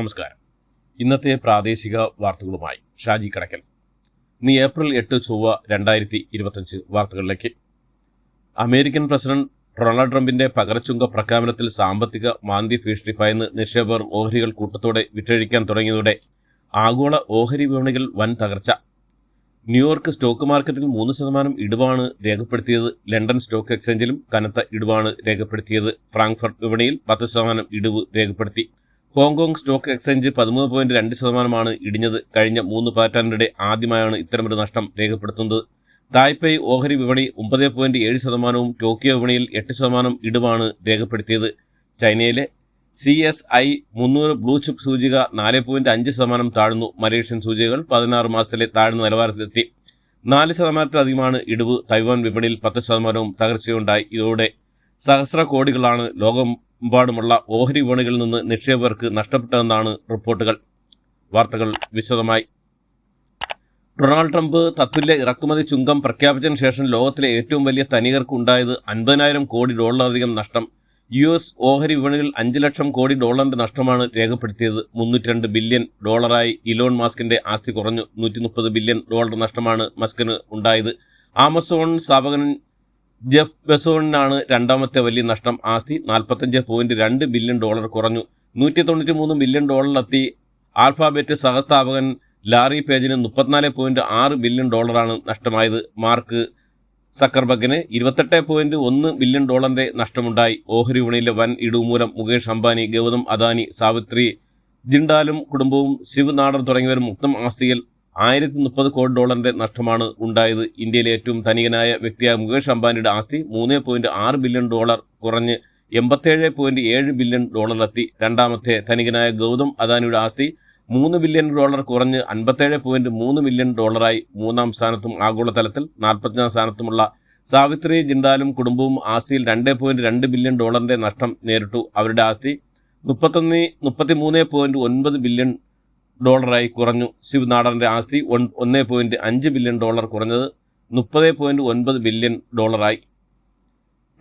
നമസ്കാരം. ഇന്നത്തെ പ്രാദേശിക വാർത്തകളുമായി ഷാജി കടക്കൽ. ഇന്ന് ഏപ്രിൽ എട്ട് ചൊവ്വ രണ്ടായിരത്തി ഇരുപത്തഞ്ച് വാർത്തകളിലേക്ക്. അമേരിക്കൻ പ്രസിഡന്റ് ഡൊണാൾഡ് ട്രംപിന്റെ പകരച്ചുങ്ക പ്രഖ്യാപനത്തിൽ സാമ്പത്തിക മാന്ദ്യ ഭീഷണി ഭയന്ന് നിക്ഷേപകർ ഓഹരികൾ കൂട്ടത്തോടെ വിറ്റഴിക്കാൻ തുടങ്ങിയതോടെ ആഗോള ഓഹരി വിപണികൾ വൻ തകർച്ച. ന്യൂയോർക്ക് സ്റ്റോക്ക് മാർക്കറ്റിൽ മൂന്ന് ശതമാനം ഇടിവാണ് രേഖപ്പെടുത്തിയത്. ലണ്ടൻ സ്റ്റോക്ക് എക്സ്ചേഞ്ചിലും കനത്ത ഇടിവാണ് രേഖപ്പെടുത്തിയത്. ഫ്രാങ്ക്ഫർട്ട് വിപണിയിൽ പത്ത് ശതമാനം ഇടിവ് രേഖപ്പെടുത്തി. ഹോങ്കോങ് സ്റ്റോക്ക് എക്സ്ചേഞ്ച് പതിമൂന്ന് പോയിന്റ് രണ്ട് ശതമാനമാണ് ഇടിഞ്ഞത്. കഴിഞ്ഞ മൂന്ന് പാറ്റേണിനിടെ ആദ്യമായാണ് ഇത്തരമൊരു നഷ്ടം രേഖപ്പെടുത്തുന്നത്. തായ്പേയ് ഓഹരി വിപണി ഒമ്പത് പോയിന്റ് ഏഴ് ശതമാനവും ടോക്കിയോ വിപണിയിൽ എട്ട് ശതമാനം ഇടിവാണ് രേഖപ്പെടുത്തിയത്. ചൈനയിലെ സി എസ് ഐ മുന്നൂറ് ബ്ലൂ ചിപ്പ് സൂചിക നാല് പോയിന്റ് അഞ്ച് ശതമാനം താഴ്ന്നു. മലേഷ്യൻ സൂചികകൾ പതിനാറ് മാസത്തിലെ താഴ്ന്ന നിലവാരത്തിലെത്തി. നാല് ശതമാനത്തിലധികമാണ് ഇടിവ്. തൈവാൻ വിപണിയിൽ പത്ത് ശതമാനവും തകർച്ചയുണ്ടായി. ഇതോടെ സഹസ്ര കോടികളാണ് ലോകമെമ്പാടുമുള്ള ഓഹരി വിപണികളിൽ നിന്ന് നിക്ഷേപകർക്ക് നഷ്ടപ്പെട്ടതെന്നാണ് റിപ്പോർട്ടുകൾ. വാർത്തകൾ വിശദമായി. ഡൊണാൾഡ് ട്രംപ് തത്തുല്യ ഇറക്കുമതി ചുങ്കം പ്രഖ്യാപിച്ചതിന് ശേഷം ലോകത്തിലെ ഏറ്റവും വലിയ തനികർക്ക് ഉണ്ടായത് അൻപതിനായിരം കോടി ഡോളറിലധികം നഷ്ടം. യു എസ് ഓഹരി വിപണിയിൽ അഞ്ച് ലക്ഷം കോടി ഡോളറിന്റെ നഷ്ടമാണ് രേഖപ്പെടുത്തിയത്. മുന്നൂറ്റി രണ്ട് ബില്യൺ ഡോളറായി ഇലോൺ മാസ്കിന്റെ ആസ്തി കുറഞ്ഞു. നൂറ്റി മുപ്പത് ബില്യൺ ഡോളർ നഷ്ടമാണ് മസ്കിന് ഉണ്ടായത്. ആമസോൺ സ്ഥാപകൻ ജെഫ് ബെസോണിനാണ് രണ്ടാമത്തെ വലിയ നഷ്ടം. ആസ്തി നാൽപ്പത്തഞ്ച് പോയിന്റ് രണ്ട് ബില്യൺ ഡോളർ കുറഞ്ഞു. നൂറ്റി തൊണ്ണൂറ്റി മൂന്ന് ബില്യൺ ഡോളറിലെത്തി. ആൽഫാബെറ്റ് സഹസ്ഥാപകൻ ലാറി പേജിന് മുപ്പത്തിനാല് പോയിന്റ് ആറ് ബില്യൺ ഡോളറാണ് നഷ്ടമായത്. മാർക്ക് സക്കർബഗിന് ഇരുപത്തെട്ട് പോയിന്റ് ഒന്ന് ബില്യൺ ഡോളറിന്റെ നഷ്ടമുണ്ടായി. ഓഹരി വിപണിയിലെ വൻ ഇടുമൂലം മുകേഷ് അംബാനി ഗൗതം അദാനി സാവിത്രി ജിണ്ടാലും കുടുംബവും ശിവ് നാടർ തുടങ്ങിയവരും മുക്തം ആസ്തിയിൽ ആയിരത്തി മുപ്പത് കോടി ഡോളറിന്റെ നഷ്ടമാണ് ഉണ്ടായത്. ഇന്ത്യയിലെ ഏറ്റവും ധനികനായ വ്യക്തിയായ മുകേഷ് അംബാനിയുടെ ആസ്തി മൂന്ന് പോയിന്റ് ആറ് ബില്യൺ ഡോളർ കുറഞ്ഞ് എൺപത്തേഴ് പോയിന്റ് ഏഴ് ബില്യൺ ഡോളറിലെത്തി. രണ്ടാമത്തെ ധനികനായ ഗൗതം അദാനിയുടെ ആസ്തി മൂന്ന് ബില്യൺ ഡോളർ കുറഞ്ഞ് അൻപത്തേഴ് പോയിന്റ് മൂന്ന് ബില്യൺ ഡോളറായി മൂന്നാം സ്ഥാനത്തും ആഗോളതലത്തിൽ നാൽപ്പത്തിനാം സ്ഥാനത്തുമുള്ള സാവിത്രി ജിണ്ടാലും കുടുംബവും ആസ്തിയിൽ രണ്ട് പോയിന്റ് രണ്ട് ബില്യൺ ഡോളറിന്റെ നഷ്ടം നേരിട്ടു. അവരുടെ ആസ്തി മുപ്പത്തൊന്ന് മുപ്പത്തിമൂന്ന് പോയിന്റ് ഒൻപത് ബില്യൺ ഡോളറായി കുറഞ്ഞു. ശിവ് നാടറിന്റെ ആസ്തി ഒന്ന് പോയിന്റ് അഞ്ച് ബില്യൺ ഡോളർ കുറഞ്ഞത് മുപ്പത് പോയിന്റ് ഒൻപത് ബില്യൺ ഡോളറായി.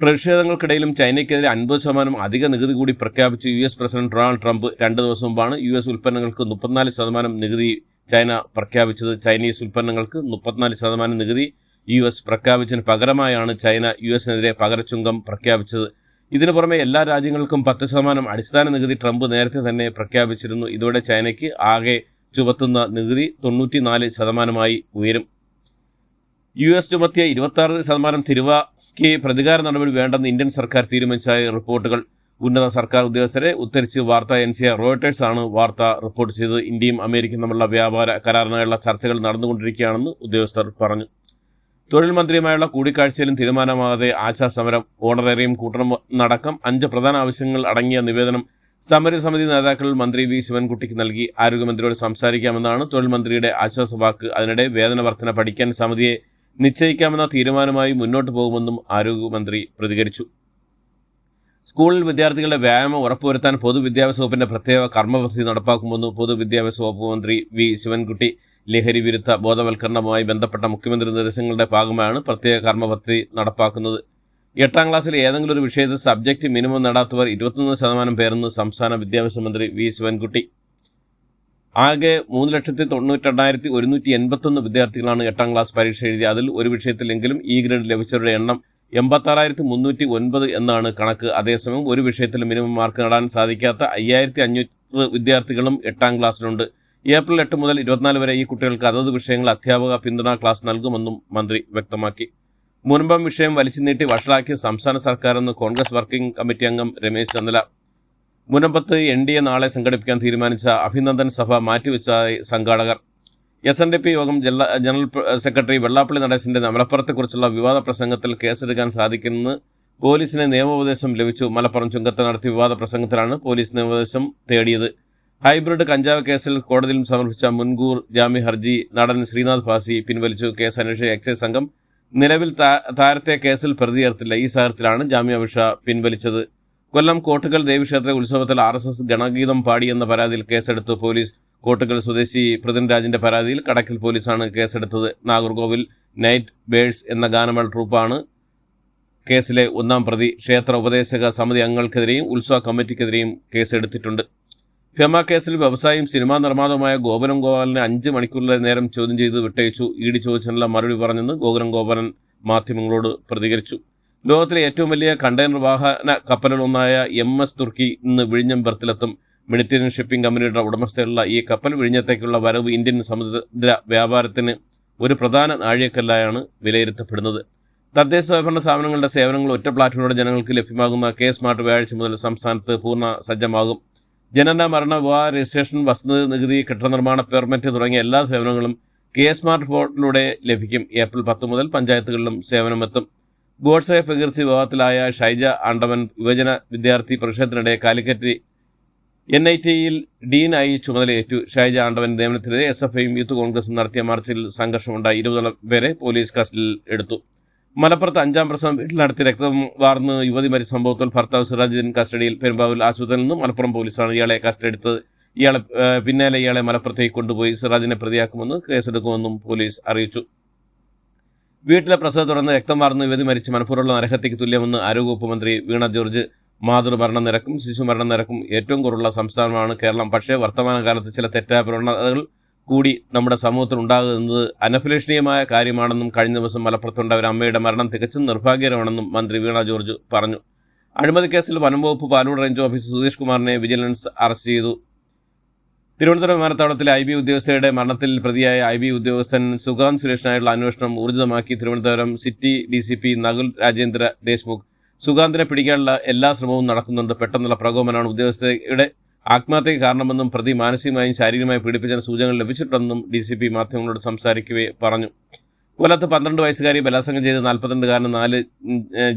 പ്രതിഷേധങ്ങൾക്കിടയിലും ചൈനയ്ക്കെതിരെ അൻപത് ശതമാനം അധിക നികുതി കൂടി പ്രഖ്യാപിച്ച് U S president Donald Trump. രണ്ട് ദിവസം മുമ്പാണ് യു എസ് ഉൽപ്പന്നങ്ങൾക്ക് മുപ്പത്തിനാല് ശതമാനം നികുതി ചൈന പ്രഖ്യാപിച്ചത്. ചൈനീസ് ഉൽപ്പന്നങ്ങൾക്ക് മുപ്പത്തിനാല് ശതമാനം നികുതി യു എസ് പ്രഖ്യാപിച്ചതിന് പകരമായാണ് ചൈന യു എസിനെതിരെ പകരച്ചുങ്കം പ്രഖ്യാപിച്ചത്. ഇതിനു പുറമെ എല്ലാ രാജ്യങ്ങൾക്കും പത്ത് ശതമാനം അടിസ്ഥാന നികുതി ട്രംപ് നേരത്തെ തന്നെ പ്രഖ്യാപിച്ചിരുന്നു. ഇതോടെ ചൈനയ്ക്ക് ആകെ ചുമത്തുന്ന നികുതി തൊണ്ണൂറ്റിനാല് ശതമാനമായി ഉയരും. യു എസ് ചുമത്തിയ ഇരുപത്തി ശതമാനം തിരുവയ്ക്ക് പ്രതികാര നടപടി വേണ്ടെന്ന് ഇന്ത്യൻ സർക്കാർ തീരുമാനിച്ചതായി റിപ്പോർട്ടുകൾ. ഉന്നത സർക്കാർ ഉദ്യോഗസ്ഥരെ ഉദ്ധരിച്ച് വാർത്ത ഏജൻസിയ റോയിട്ടേഴ്സ് ആണ് വാർത്ത റിപ്പോർട്ട് ചെയ്തത്. ഇന്ത്യയും അമേരിക്കയും തമ്മിലുള്ള വ്യാപാര കരാറിനായുള്ള ചർച്ചകൾ നടന്നുകൊണ്ടിരിക്കുകയാണെന്ന് ഉദ്യോഗസ്ഥർ പറഞ്ഞു. തൊഴിൽ മന്ത്രിയുമായുള്ള കൂടിക്കാഴ്ചയിലും തീരുമാനമാകാതെ ആശാസമരം ഓണറേറിയം കൂട്ടണം അടക്കം അഞ്ച് പ്രധാന ആവശ്യങ്ങൾ അടങ്ങിയ നിവേദനം സമരസമിതി നേതാക്കൾ മന്ത്രി വി. ശിവൻകുട്ടിക്ക് നൽകി. ആരോഗ്യമന്ത്രിയോട് സംസാരിക്കാമെന്നാണ് തൊഴിൽ മന്ത്രിയുടെ ആശ്വാസവാക്ക്. അതിനിടെ വേതന വർധന പഠിക്കാൻ സമിതിയെ നിശ്ചയിക്കാമെന്ന തീരുമാനമായി മുന്നോട്ട് പോകുമെന്നും ആരോഗ്യമന്ത്രി പ്രതികരിച്ചു. സ്കൂളിൽ വിദ്യാർത്ഥികളുടെ വ്യായാമം ഉറപ്പുവരുത്താൻ പൊതുവിദ്യാഭ്യാസ വകുപ്പിന്റെ പ്രത്യേക കർമ്മപദ്ധതി നടപ്പാക്കുമെന്ന് പൊതുവിദ്യാഭ്യാസ വകുപ്പ് മന്ത്രി വി ശിവൻകുട്ടി ലഹരി വിരുദ്ധ ബോധവൽക്കരണവുമായി ബന്ധപ്പെട്ട മുഖ്യമന്ത്രി നിർദ്ദേശങ്ങളുടെ ഭാഗമായാണ് പ്രത്യേക കർമ്മപദ്ധതി നടപ്പാക്കുന്നത്. എട്ടാം ക്ലാസ്സിൽ ഏതെങ്കിലും ഒരു വിഷയത്തിൽ സബ്ജക്റ്റ് മിനിമം നേടാത്തവർ ഇരുപത്തൊന്ന് ശതമാനം പേരെന്ന് സംസ്ഥാന വിദ്യാഭ്യാസ മന്ത്രി വി ശിവൻകുട്ടി. ആകെ മൂന്ന് ലക്ഷത്തി തൊണ്ണൂറ്റെണ്ണായിരത്തി ഒരുന്നൂറ്റി എൺപത്തൊന്ന് വിദ്യാർത്ഥികളാണ് എട്ടാം ക്ലാസ് പരീക്ഷ എഴുതി അതിൽ ഒരു വിഷയത്തിലെങ്കിലും ഇ ഗ്രേഡ് ലഭിച്ചവരുടെ എണ്ണം എൺപത്താറായിരത്തി മുന്നൂറ്റി ഒൻപത് എന്നാണ് കണക്ക്. അതേസമയം ഒരു വിഷയത്തിൽ മിനിമം മാർക്ക് നേടാൻ സാധിക്കാത്ത അയ്യായിരത്തി അഞ്ഞൂറ് വിദ്യാർത്ഥികളും എട്ടാം ക്ലാസ്സിലുണ്ട്. ഏപ്രിൽ എട്ട് മുതൽ ഇരുപത്തിനാല് വരെ ഈ കുട്ടികൾക്ക് അതത് വിഷയങ്ങൾ അധ്യാപക പിന്തുണ ക്ലാസ് നൽകുമെന്നും മന്ത്രി വ്യക്തമാക്കി. മുൻപം വിഷയം വലിച്ചു നീട്ടി വഷളാക്കിയ സംസ്ഥാന സർക്കാരെന്ന് കോൺഗ്രസ് വർക്കിംഗ് കമ്മിറ്റി അംഗം രമേശ് ചെന്നല. മുനമ്പത്ത് എൻ ഡി എ നാളെ സംഘടിപ്പിക്കാൻ തീരുമാനിച്ച അഭിനന്ദൻ സഭ മാറ്റിവെച്ചതായി സംഘാടകർ. എസ് എൻ ഡി പി യോഗം ജില്ലാ ജനറൽ സെക്രട്ടറി വെള്ളാപ്പള്ളി നടേശന്റെ മലപ്പുറത്തെക്കുറിച്ചുള്ള വിവാദ പ്രസംഗത്തിൽ കേസെടുക്കാൻ സാധിക്കുമെന്ന് പോലീസിന് നിയമോപദേശം ലഭിച്ചു. മലപ്പുറം ചുങ്കത്ത് നടത്തിയ വിവാദ പ്രസംഗത്തിലാണ് പോലീസ് നിയമോപദേശം തേടിയത്. ഹൈബ്രിഡ് കഞ്ചാവ് കേസിൽ കോടതിയിൽ സമർപ്പിച്ച മുൻകൂർ ജാമ്യ ഹർജി നടൻ ശ്രീനാഥ് ഭാസി പിൻവലിച്ചു. കേസ് അന്വേഷിച്ച എക്സൈസ് സംഘം നിലവിൽ താരത്തെ കേസിൽ പ്രതി ചേർത്തില്ല ഈ സാഹചര്യത്തിലാണ് ജാമ്യാപേക്ഷ പിൻവലിച്ചത്. കൊല്ലം കോട്ടുകൽ ദേവീക്ഷേത്ര ഉത്സവത്തിൽ ആർ എസ് എസ് ഗണഗീതം പാടിയെന്ന പരാതിയിൽ കേസെടുത്തു പോലീസ്. കോട്ടുകൽ സ്വദേശി പൃഥ്വിരാജിന്റെ പരാതിയിൽ കടക്കൽ പോലീസാണ് കേസെടുത്തത്. നാഗർകോവിൽ നൈറ്റ് ബേഴ്സ് എന്ന ഗാനമേള ട്രൂപ്പാണ് കേസിലെ ഒന്നാം പ്രതി. ക്ഷേത്ര ഉപദേശക സമിതി അംഗങ്ങൾക്കെതിരെയും ഉത്സവ കമ്മിറ്റിക്കെതിരെയും കേസെടുത്തിട്ടുണ്ട്. ഫെമ കേസിൽ വ്യവസായിയും സിനിമാ നിർമ്മാതാവുമായ ഗോപുരം ഗോപാലനെ അഞ്ച് മണിക്കൂറിലെ നേരം ചോദ്യം ചെയ്ത് വിട്ടയച്ചു. ഇ ഡി ചോദിച്ചതിനുള്ള മറുപടി പറഞ്ഞെന്ന് ഗോപുരം ഗോപാലൻ മാധ്യമങ്ങളോട് പ്രതികരിച്ചു. ലോകത്തിലെ ഏറ്റവും വലിയ കണ്ടെയ്നർ വാഹന കപ്പലുകളൊന്നായ എം എസ് തുർക്കി ഇന്ന് വിഴിഞ്ഞം ബർത്തിലെത്തും. മെഡിറ്ററേനിയൻ ഷിപ്പിംഗ് കമ്പനിയുടെ ഉടമസ്ഥതയിലുള്ള ഈ കപ്പൽ വിഴിഞ്ഞത്തേക്കുള്ള വരവ് ഇന്ത്യൻ സമുദ്ര വ്യാപാരത്തിന് ഒരു പ്രധാന നാഴികക്കല്ലായാണ് വിലയിരുത്തപ്പെടുന്നത്. തദ്ദേശ സ്വയംഭരണ സ്ഥാപനങ്ങളുടെ സേവനങ്ങൾ ഒറ്റ പ്ലാറ്റ്ഫോമിലൂടെ ജനങ്ങൾക്ക് ലഭ്യമാകുന്ന കെ സ്മാർട്ട് വ്യാഴാഴ്ച മുതൽ സംസ്ഥാനത്ത് പൂർണ സജ്ജമാകും. ജനന മരണ വിവാഹ രജിസ്ട്രേഷൻ വസ്തു നികുതി കെട്ടിട നിർമ്മാണ പെർമിറ്റ് തുടങ്ങിയ എല്ലാ സേവനങ്ങളും കെ സ്മാർട്ട് പോർട്ടലിലൂടെ ലഭിക്കും. ഏപ്രിൽ പത്ത് മുതൽ പഞ്ചായത്തുകളിലും സേവനമെത്തും. ഗോഡ്സെ പകീർച്ചി വിവാഹത്തിലായ ഷൈജ ആണ്ടവൻ യുവജന വിദ്യാർത്ഥി പ്രതിഷേധത്തിനിടെ കാലിക്കറ്റ് എൻ ഐ ടിയിൽ ഡീനായി ചുമതലയേറ്റു ഷൈജ ആണ്ടവൻ നിയമനത്തിനെതിരെ എസ് എഫ് ഐയും യൂത്ത് കോൺഗ്രസും നടത്തിയ മാർച്ചിൽ സംഘർഷമുണ്ടായി. ഇരുപതോളം പേരെ പോലീസ് കസ്റ്റഡിയിൽ എടുത്തു. മലപ്പുറത്ത് അഞ്ചാം പ്രസവം വീട്ടിൽ നടത്തി രക്തം വാർന്ന് യുവതി മരിച്ച സംഭവത്തിൽ ഭർത്താവ് സിറാജുദ്ദീൻ കസ്റ്റഡിയിൽ പെരുമ്പാവൂർ ആശുപത്രിയിൽ നിന്നും മലപ്പുറം പോലീസാണ് ഇയാളെ കസ്റ്റഡി എടുത്തത്. ഇയാളെ പിന്നാലെ ഇയാളെ മലപ്പുറത്തേക്ക് കൊണ്ടുപോയി സിറാജിനെ പ്രതിയാക്കുമെന്ന് കേസെടുക്കുമെന്നും പോലീസ് അറിയിച്ചു. വീട്ടിലെ പ്രസവം തുടർന്ന് രക്തം വാർന്ന് യുവതി മരിച്ച് മനഃപൂർവമുള്ള നരഹത്യക്ക് തുല്യമെന്ന് ആരോഗ്യവകുപ്പ് മന്ത്രി വീണ ജോർജ് മാതൃമരണ നിരക്കും ശിശുമരണ നിരക്കും ഏറ്റവും കുറവുള്ള സംസ്ഥാനമാണ് കേരളം. പക്ഷേ വർത്തമാനകാലത്ത് ചില തെറ്റായ പ്രവണതകൾ കൂടി നമ്മുടെ സമൂഹത്തിൽ ഉണ്ടാകുന്നത് അനഭിലഷണീയമായ കാര്യമാണെന്നും കഴിഞ്ഞ ദിവസം മലപ്പുറത്തുണ്ടായ ഒരു അമ്മയുടെ മരണം തികച്ചും നിർഭാഗ്യകരമാണെന്നും മന്ത്രി വീണ ജോർജ് പറഞ്ഞു. അഴിമതി കേസിൽ വനംവകുപ്പ് പാലൂർ റേഞ്ച് ഓഫീസർ സുധീഷ് കുമാറിനെ വിജിലൻസ് അറസ്റ്റ് ചെയ്തു. തിരുവനന്തപുരം വിമാനത്താവളത്തിലെ ഐ ബി ഉദ്യോഗസ്ഥയുടെ മരണത്തിൽ പ്രതിയായ ഐ ബി ഉദ്യോഗസ്ഥൻ സുഗാന്ത് സുരേഷിനായുള്ള അന്വേഷണം ഊർജിതമാക്കി Thiruvananthapuram city D C P Nakul Rajendra Deshmukh സുഗാന്തിനെ പിടിക്കാനുള്ള എല്ലാ ശ്രമവും നടക്കുന്നുണ്ട്. പെട്ടെന്നുള്ള പ്രകോപനമാണ് ഉദ്യോഗസ്ഥയുടെ ആത്മഹത്യയ്ക്ക് കാരണമെന്നും പ്രതി മാനസികമായും ശാരീരികമായും പീഡിപ്പിച്ചതിന് സൂചനകൾ ലഭിച്ചിട്ടുണ്ടെന്നും ഡി സി പി മാധ്യമങ്ങളോട് സംസാരിക്കവേ പറഞ്ഞു. കൊല്ലത്ത് പന്ത്രണ്ട് വയസ്സുകാരി ബലാത്സംഗം ചെയ്ത് നാൽപ്പത്തിരണ്ടുകാരന് നാല്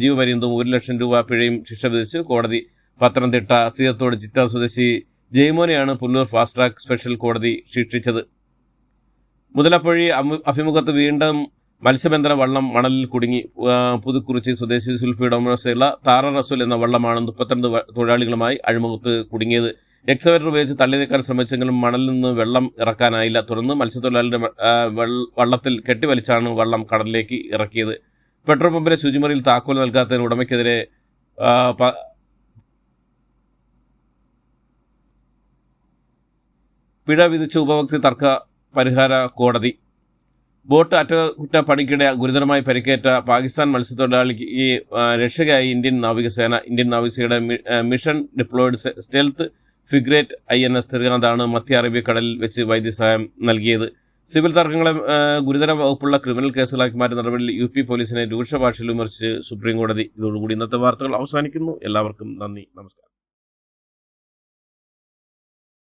ജീവപര്യന്തവും ഒരു ലക്ഷം രൂപ പിഴയും ശിക്ഷ വിധിച്ചു. കോടതി പത്തനംതിട്ട സീതത്തോട് ചിറ്റ സ്വദേശി ജയ്മോനെയാണ് പുല്ലൂർ ഫാസ്റ്റ് ട്രാക്ക് സ്പെഷ്യൽ കോടതി ശിക്ഷിച്ചത്. മുതലപ്പൊഴി അഭിമുഖത്ത് വീണ്ടും മത്സ്യബന്ധന വള്ളം മണലിൽ കുടുങ്ങി പുതുക്കുറിച്ചി സ്വദേശി സുൽഫിയുടെ ഉടമസ്ഥയുള്ള താറ റസൂൽ എന്ന വള്ളമാണ് മുപ്പത്തിരണ്ട് തൊഴിലാളികളുമായി അഴിമുഖത്ത് കുടുങ്ങിയത്. എക്സവേറ്റർ ഉപയോഗിച്ച് തള്ളി നീക്കാൻ ശ്രമിച്ചെങ്കിലും മണലിൽ നിന്ന് വെള്ളം ഇറക്കാനായില്ല. തുടർന്ന് മത്സ്യത്തൊഴിലാളിയുടെ വള്ളത്തിൽ കെട്ടിവലിച്ചാണ് വള്ളം കടലിലേക്ക് ഇറക്കിയത്. പെട്രോൾ പമ്പിലെ ശുചിമുറിയിൽ താക്കോൽ നൽകാത്തതിന് ഉടമയ്ക്കെതിരെ പിഴ വിധിച്ച ഉപഭോക്തൃ തർക്ക പരിഹാര കോടതി ബോട്ട് അറ്റകുറ്റപ്പണിക്കിടെ ഗുരുതരമായി പരിക്കേറ്റ പാകിസ്ഥാൻ മത്സ്യത്തൊഴിലാളിക്ക് ഈ രക്ഷകയായി ഇന്ത്യൻ നാവികസേന ഇന്ത്യൻ നാവികസേനയുടെ mission deployed stealth frigate I N S തിരുവനന്തപുരത്താണ് മധ്യ അറബിക്കടലിൽ വെച്ച് വൈദ്യസഹായം നൽകിയത്. സിവിൽ തർക്കങ്ങളെ ഗുരുതര വകുപ്പുള്ള ക്രിമിനൽ കേസുകളാക്കി മാറ്റിയ നടപടിയിൽ യു പി പോലീസിനെ രൂക്ഷ ഭാഷയിൽ വിമർശിച്ച് സുപ്രീം കോടതി ഇതോടുകൂടി ഇന്നത്തെ വാർത്തകൾ അവസാനിക്കുന്നു. എല്ലാവർക്കും നന്ദി. നമസ്കാരം.